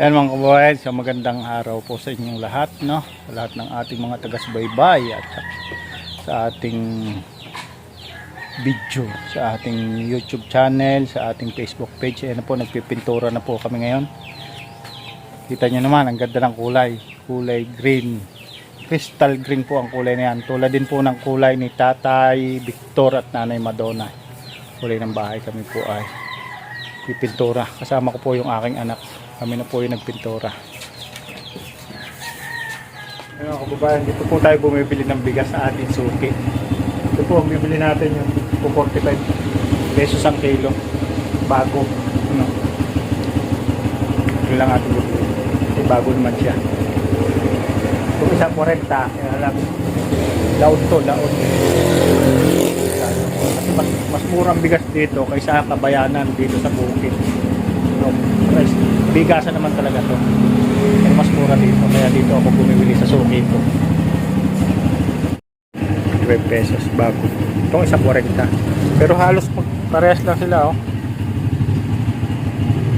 Ayan mga kababayan, so magandang araw po sa inyong lahat, no? Lahat ng ating mga tagas-baybay at sa ating video, sa ating YouTube channel, sa ating Facebook page. Ayan na po, nagpipintura na po kami ngayon. Kita nyo naman, ang ganda ng kulay. Kulay green. Crystal green po ang kulay na yan. Tulad din po ng kulay ni Tatay Victor at Nanay Madonna. Kulay ng bahay kami po ay pipintura. Kasama ko po yung aking anak. Kami na po yung nagpintura. Mga kababayan, dito po tayo bumibili ng bigas sa ating suki. Ito po, bibili natin yung 245 pesos ang kilo. Bago. Ano? Yun lang ating bibili. Bago naman siya. Kung isa 40, kaya lang. Laon to, laon. Mas, mas murang bigas dito kaysa kabayanan dito sa bukid. No, price. Bigasan naman talaga to. Pero mas mura dito. Kaya dito ako bumibili sa suki ko. 12 pesos bago. Itong isa 40. Pero halos parehas lang sila oh.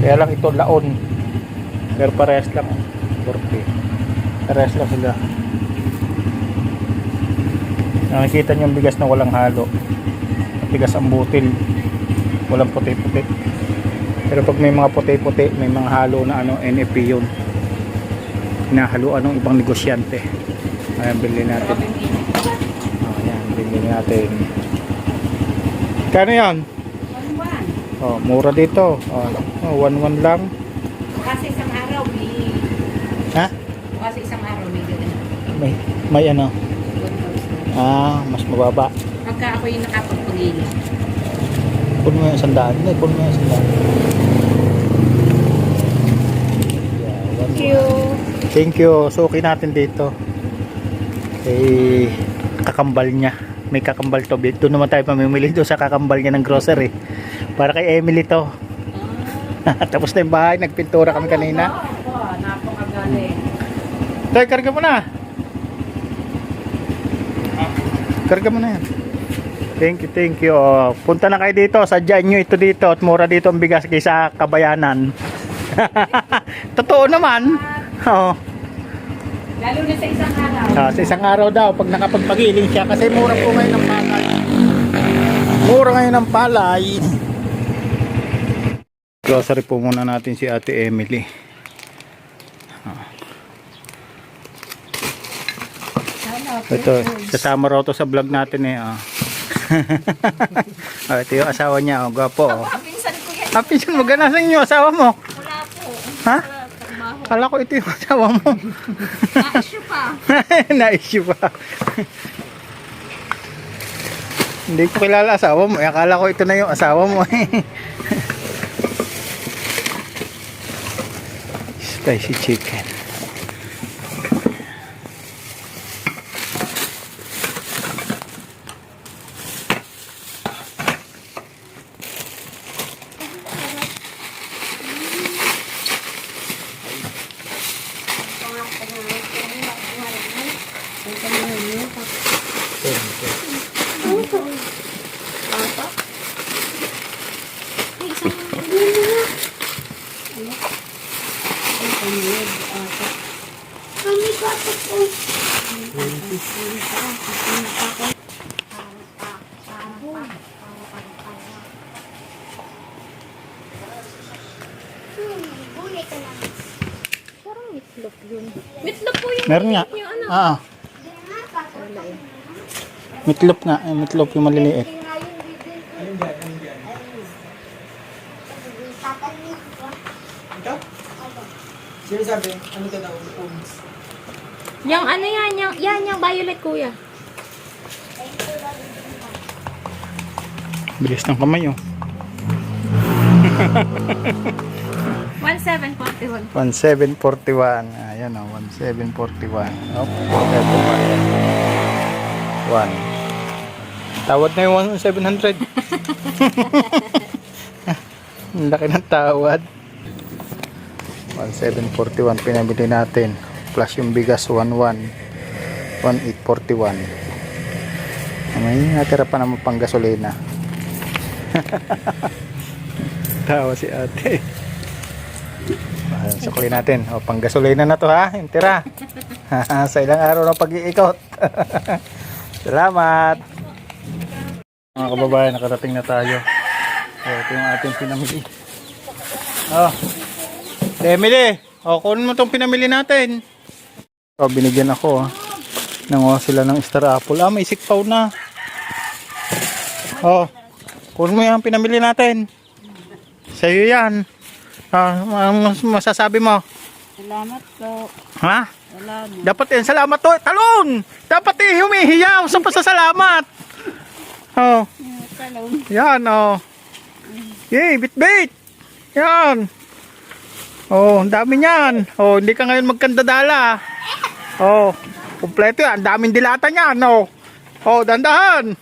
Kaya lang ito laon. Pero parehas lang oh. 40. Parehas lang sila. Nakikita niyo yung bigas na walang halo. Bigas ang butil. Walang puti-puti. Pero pag may mga puti-puti, may mga halo na ano, NFP yun. Hinahaluan ng ibang negosyante. Ayan, bilhin natin. Oh, ayan, bilhin natin. Kano yan? Oh, mura dito. Oh, oh, 1-1 lang. Kasi isang araw may... Ha? Kasi isang araw may. May, may ano? 1,000. Ah, mas mababa. Pagka ako yung nakapagpagili. Puno mo yung sandaan. Puno mo yung sandaan. Thank you. Thank you. Suki natin dito. Eh, kakambal niya. May kakambal to. Doon naman tayo pamimili doon sa kakambal niya ng grocery. Para kay Emily to. Tapos na yung bahay. Nagpintura kami kanina. Opo, napakagaling. Tay, karga mo na. Karga mo na yan. Thank you, thank you. Oh, punta na kayo dito. Sadyain nyo ito dito. At mura dito ang bigas kaysa kabayanan. Totoo naman. Oh. Lalo na sa isang araw. Ah, sa isang araw daw pag nakapagpagiling siya kasi mura po ngayon ng palay. Mura ngayon ng palay. Grocery po muna natin si Ate Emily. Ah. Ito, kasama raw to sa vlog natin eh. Ah. Ah, ito yung asawa niya, oh, gwapo. Oh. Pinsan ko yan. Ah, pinsan mo, ganasan yung asawa mo. Wala po. Ha? Kala ko ito yung asawa mo. Na-issue pa. Na-issue pa. Hindi ko kilala asawa mo. Eh, akala ko ito na yung asawa mo eh. Spicy chicken. Meatloaf po yung... Meron nga. Yung ano. Ah. Meatloaf nga. Eh, meatloaf yung maliliit. Sino sabi? Ano ka daw? Yung ano yan, yung, yan, yung violet kuya. Bilis ng kamay oh. 1741. 1741. Ayan oh, 1741. Oh, ito pa. 1. Tawad na yung 1700. Ang laki ng tawad. 1741 pinabili natin. Plus yung bigas 11. 1841. May natira pa naman pang gasolina. Tawa si ate. Sukli natin. O, pang gasolina na to ha. Yung tira. Sa ilang araw ng pag-iikot. Salamat. Mga kababayan, nakarating na tayo. Ito yung ating pinamili. Oh. Emily, o, kunin mo itong pinamili natin. O, binigyan ako. ah. Nanguha sila ng star apple. Ah, may sikpaw na. Oh, kunin mo yung pinamili natin. Sa'yo yan. Ah, mas- masasabi mo? Salamat po. Ha? Salamat. Dapat yan, salamat to. Talon! Dapat eh, humihiyaw sa pasasalamat. Oh, Talong. yan oh. Yay, bit-bit. Yan. Oh, ang dami niyan. Oh, hindi ka ngayon magkandadala. Oh, kumpleto yan. Ang daming dilata niyan, oh. Oh, dandahan.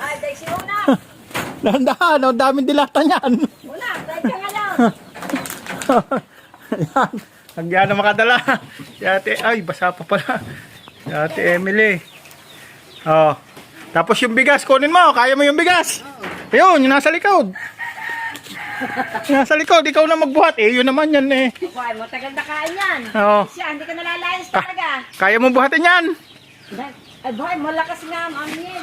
Ay, dahil si Una. Dandahan, oh, ang daming dilata niyan. Una, dahil ka nga lang. Yan. Ang na makadala. Si ate, ay, basa pa pala. Si ate Emily. Oh. Tapos yung bigas, kunin mo. Kaya mo yung bigas. Ayun, yung nasa likod. Nasa likod, ikaw na magbuhat. Eh, yun naman yan eh. Buhay mo, tagal na kain yan. Oo. Siya, hindi ka nalalayas talaga. Kaya mo buhatin yan. Ay, buhay mo, lakas nga ang amin.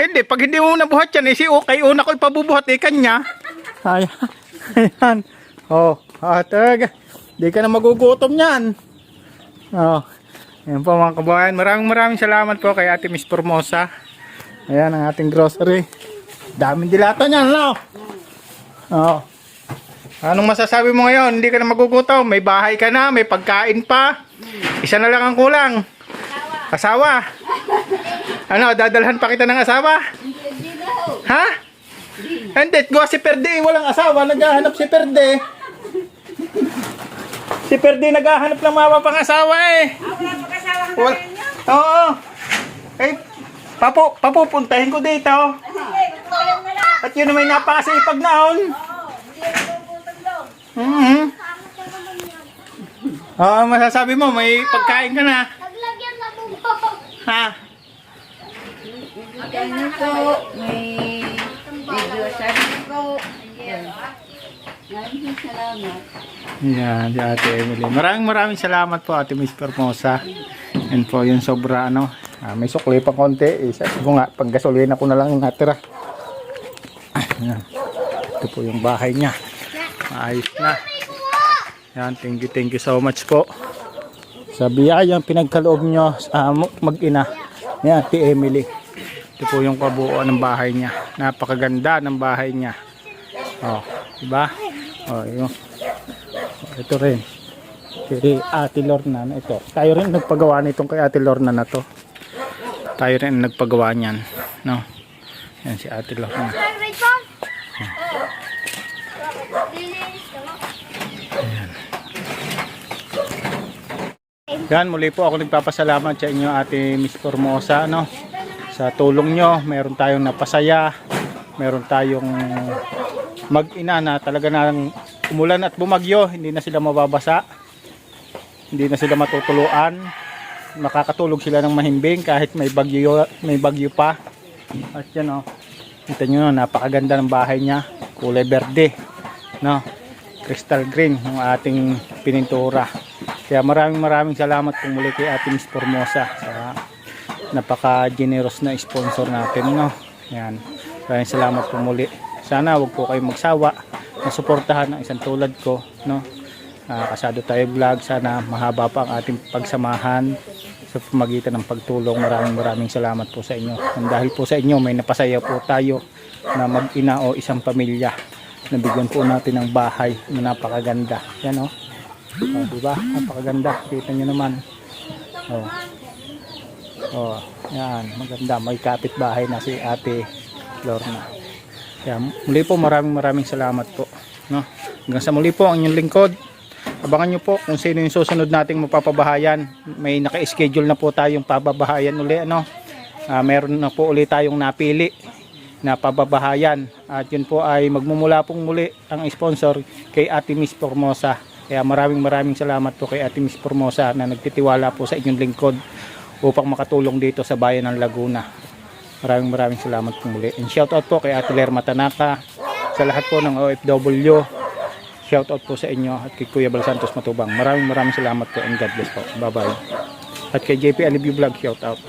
Hindi, pag hindi mo nabuhat yan, eh, si okay, una ko ipabubuhat, eh, kanya. Ayan. Ayan. Oh, ah, talaga. Di ka na magugutom yan. Oh. Ayan po mga kabayan. Maraming maraming salamat po kay Ate Miss Formosa. Ayan ang ating grocery. Daming dilata niyan, no? Oh. Anong masasabi mo ngayon? Hindi ka na magugutom. May bahay ka na, may pagkain pa. Isa na lang ang kulang. Asawa. Ano, dadalhan pa kita ng asawa? Ha? Hindi, gawa si Perde, walang asawa, naghahanap si Perde. Si Perde naghahanap ng mga pang asawa eh. Ah, wala pa kasama ka Wal niya. Oo. Eh, papu papupuntahin ko dito. Sige, magpapayang na lang. At yun may napakasipag. Oo, na puputang doon. Mhm. Oo, masasabi mo, may pagkain ka na. Naglagyan na bubo. Ha? Ano po, may video sabi ko. Maraming salamat. Yan, si Ate Emily. Maraming maraming salamat po Ate Miss Formosa. Yan po yung sobra ano. Ah, may sukli pa konti. Isa ko nga, pag gasolina ko na lang yung natira. Ah, Yan. Ito po yung bahay niya. Maayos na. Yan, thank you, thank you so much po. Sa biyayang pinagkaloob nyo sa mag-ina ni Ate Emily. Ito po yung kabuuan ng bahay niya. Napakaganda ng bahay niya. Oh, diba? Oh, yun. Ito rin. Kay Ate Lorna na ito. Tayo rin nagpagawa nitong kay Ate Lorna na to. Tayo rin nagpagawa niyan. No? Yan si Ate Lorna. Right phone? Linis ka mo. Yan, muli po ako nagpapasalamat sa inyo Ate Miss Formosa. No? Sa tulong nyo, meron tayong napasaya. Meron tayong mag-ina na talaga nang umulan at bumagyo. Hindi na sila mababasa. Hindi na sila matutuluan. Makakatulog sila ng mahimbing kahit may bagyo, may bagyo pa. At yan oh. Kita nyo, napakaganda ng bahay niya. Kulay berde. No? Crystal green ng ating pinintura. Kaya maraming maraming salamat po muli kay Ate Miss Formosa sa napaka-generous na sponsor natin. No? Yan. Maraming salamat po muli. Sana wag po kayong magsawa na suportahan ng isang tulad ko. No? Ah, kasado tayo vlog. Sana mahaba pa ang ating pagsamahan sa pamagitan ng pagtulong. Maraming maraming salamat po sa inyo. And dahil po sa inyo, may napasaya po tayo na mag-ina o isang pamilya. Nabigyan po natin ng bahay na napakaganda. Yan o. Oh. Oh, diba? Napakaganda. Kita nyo naman. Oh. Oh, yan. Maganda. May kapitbahay na si Ate Lorna. Kaya muli po maraming maraming salamat po. No? Hanggang sa muli po ang inyong lingkod. Abangan nyo po kung sino yung susunod nating mapapabahayan. May naka-schedule na po tayong pababahayan uli. Ano? Ah, meron na po uli tayong napili na pababahayan. At yun po ay magmumula pong muli ang sponsor kay Ate Miss Formosa. Kaya maraming maraming salamat po kay Ate Miss Formosa na nagtitiwala po sa inyong lingkod upang makatulong dito sa bayan ng Laguna. Maraming maraming salamat po muli. And shout out po kay Ate Lerma Tanaka, sa lahat po ng OFW, Shout out po sa inyo at kay Kuya Bal Santos Matubang. Maraming maraming salamat po and God bless po. Bye bye. At kay JP Alibio Vlog shout out.